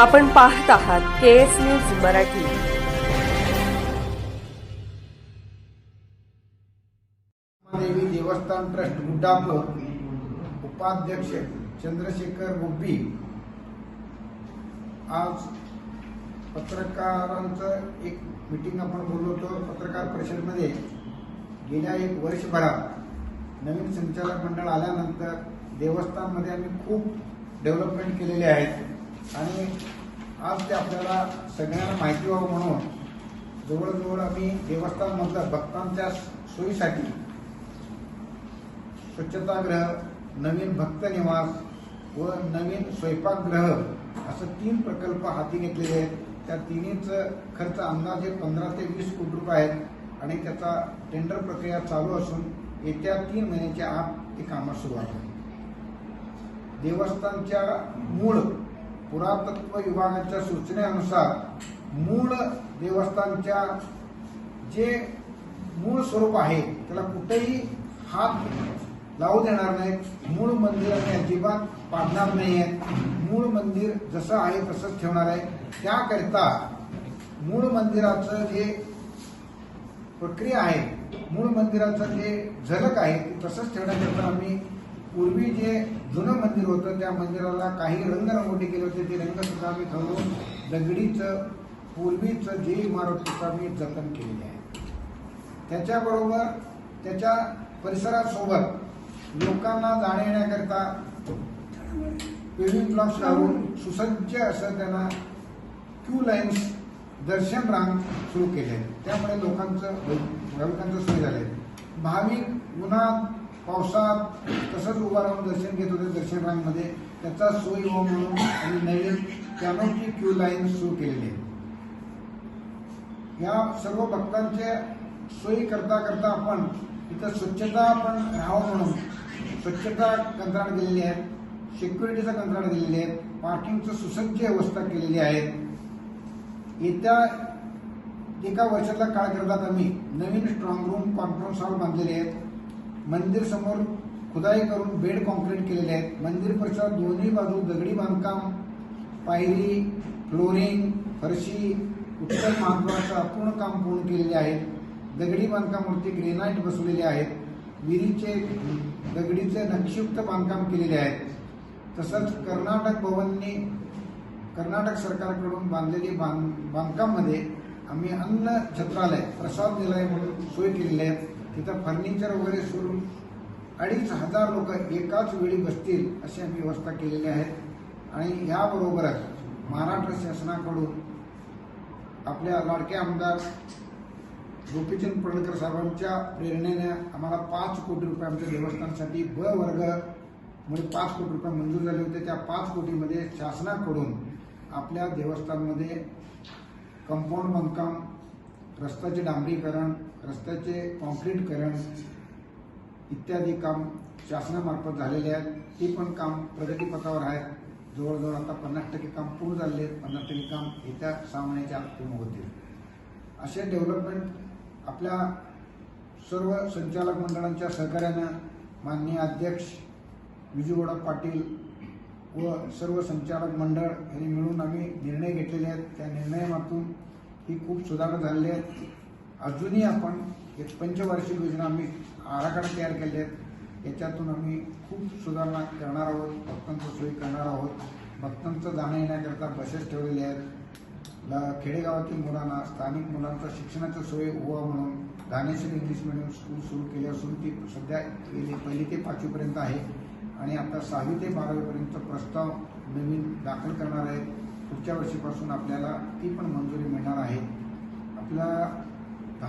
आपण पाहत आहात के एस न्यूज मराठी. देवी देवस्थान ट्रस्ट गुड्डापूर. उपाध्यक्ष चंद्रशेखर गुब्बी. आज पत्रकारांचं एक मीटिंग आपण बोललो होतो पत्रकार परिषदेमध्ये. गेल्या एक वर्षभरात नवीन संचालक मंडळ आल्यानंतर देवस्थानमध्ये आम्ही खूप डेव्हलपमेंट केलेले आहेत. आणि आज ते आपल्याला सगळ्यांना माहिती व्हावं म्हणून जवळजवळ आम्ही देवस्थानमधल्या भक्तांच्या सोयीसाठी स्वच्छतागृह नवीन भक्त निवास व नवीन स्वयंपाकगृह असं तीन प्रकल्प हाती घेतलेले आहेत. त्या तिन्हीचं खर्च अंदाजे पंधरा ते वीस कोटी रुपये आहेत आणि त्याचा टेंडर प्रक्रिया चालू असून येत्या तीन महिन्याच्या आत ती कामं सुरू आहे देवस्थानच्या मूळ पुरातत्व विभागाच्या सूचनेनुसार मूळ देवस्थानच्या जे मूळ स्वरूप आहे त्याला कुठेही हात लावू देणार नाहीत. मूळ मंदिर अजिबात पाडणार नाही आहेत मूळ मंदिर जसं आहे तसंच ठेवणार आहे. त्याकरिता मूळ मंदिराचं जे प्रक्रिया आहे मूळ मंदिराचं जे झलक आहे ते तसंच ठेवण्याकरता आम्ही पूर्वी जे जुनं मंदिर होतं त्या मंदिराला काही रंगरंगोटी केली होती. ते रंग सुद्धा आम्ही ठरवून दगडीचं पूर्वीचं जे इमारत सुद्धा मी जतन केलेली आहे. त्याच्याबरोबर त्याच्या परिसरासोबत लोकांना जाण्या येण्याकरता ब्लॉक्स घालून सुसज्ज असं त्यांना क्यू लाईन्स दर्शन रांग सुरू केले. त्यामुळे लोकांचं भाविकांचं सोय झाले. भाविक उन्हात पावसात तसंच उभा राहून दर्शन घेत होते दर्शन रांगमध्ये. त्याचा सोय हो म्हणून आणि नवीन कॅनोपी क्यू लाईन सुरू केलेली आहे. या सर्व भक्तांचे सोयी करता करता आपण इथं स्वच्छता आपण राहावं म्हणून स्वच्छता कंत्राट दिलेली आहे. सिक्युरिटीचं कंत्राट दिलेली आहे. पार्किंगचं सुसज्ज व्यवस्था केलेली आहे. येत्या एका वर्षातला काळ करतात आम्ही नवीन स्ट्रॉंग रूम कॉन्फरन्स हॉल बांधलेले आहेत. मंदिर समोर खुदाई करून बेड कॉन्क्रीट केलेले आहेत. मंदिर परिसरात दोन्ही बाजू दगडी बांधकाम पायरी फ्लोरिंग फरशी उत्तर महाद्वाराचं अपूर्ण काम पूर्ण केलेले आहेत. दगडी बांधकामावरती ग्रेनाईट बसवलेले आहेत. विहिरीचे दगडीचे नक्षीयुक्त बांधकाम केलेले आहेत. तसंच कर्नाटक भवनने कर्नाटक सरकारकडून बांधलेली बांध बांधकाममध्ये आम्ही अन्न छत्रालय प्रसाद निलय म्हणून सोय केलेली आहे. तिथं फर्निचर वगैरे सोडून अडीच हजार लोक एकाच वेळी बसतील अशी आम्ही व्यवस्था केलेली आहे. आणि याबरोबरच महाराष्ट्र शासनाकडून आपल्या लाडके आमदार गोपीचंद पडळकर साहेबांच्या प्रेरणेने आम्हाला पाच कोटी रुपये आमच्या देवस्थानसाठी ब वर्ग म्हणजे पाच कोटी रुपये मंजूर झाले होते. त्या पाच कोटीमध्ये शासनाकडून आपल्या देवस्थानमध्ये कंपाऊंड बांधकाम रस्त्याचे डांबरीकरण रस्त्याचे कॉन्क्रीटकरण इत्यादी काम शासनामार्फत झालेले आहेत. ती पण काम प्रगतीपथावर आहेत. जवळजवळ आता पन्नास टक्के काम पूर्ण झालेले आहेत. पन्नास टक्के काम येत्या सहा महिन्याच्या आत पूर्ण होतील. असे डेव्हलपमेंट आपल्या सर्व संचालक मंडळांच्या सहकार्यानं माननीय अध्यक्ष विजूगौडा पाटील व सर्व संचालक मंडळ यांनी मिळून आम्ही निर्णय घेतलेले आहेत. त्या निर्णयामातून ही खूप सुधारणा झालेली आहे. अजूनही आपण एक पंचवार्षिक योजना आम्ही आराखडा तयार केले आहेत. याच्यातून आम्ही खूप सुधारणा करणार आहोत भक्तांचं सोयी करणार आहोत. भक्तांचं जाणं येण्याकरता बसेस ठेवलेले आहेत. खेडेगावातील मुलांना स्थानिक मुलांचा शिक्षणाची सोय व्हावा म्हणून धानेश्वर इंग्लिश मिडियम स्कूल सुरू केली असून ती सध्या गेली पहिली ते पाचवीपर्यंत आहे. आणि आता सहावी ते बारावीपर्यंत प्रस्ताव नवीन दाखल करणार आहे पुढच्या वर्षीपासून आपल्याला ती पण मंजुरी मिळणार आहे.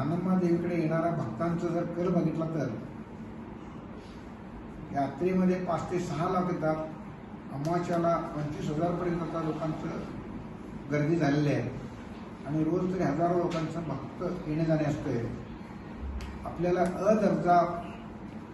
धानम्मा देवीकडे येणाऱ्या भक्तांचं जर कल बघितला तर यात्रेमध्ये पाच ते सहा लाख येतात. अमाच्याला पंचवीस हजारपर्यंत आता लोकांचं गर्दी झालेली आहे. आणि रोज तरी हजारो लोकांचं भक्त येणे जाणे असतंय. आपल्याला अ दर्जा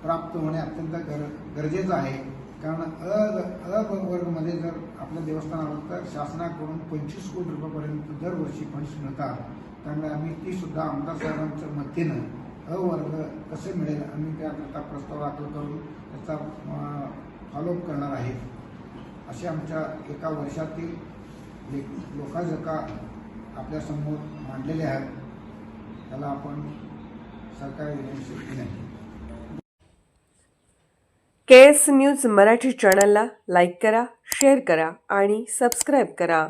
प्राप्त होणे अत्यंत गर गरजेचं आहे. कारण अ अ वर्गमध्ये जर आपल्या देवस्थानाला तर शासनाकडून पंचवीस कोटी रुपयापर्यंत दरवर्षी फंड्स मिळतात. त्यामुळे आम्ही ती सुद्धा आमदार साहेबांच्या मतीनं अवर्ग कसे मिळेल आम्ही त्याकरता प्रस्ताव दाखल करून त्याचा फॉलोअप करणार आहे असे आमच्या एका वर्षातील ले- लोकाजका आपल्यासमोर मांडलेले आहेत. त्याला आपण सरकार एजन्सी नाही के एस न्यूज मराठी चॅनलला लाईक करा शेअर करा आणि सबस्क्राईब करा.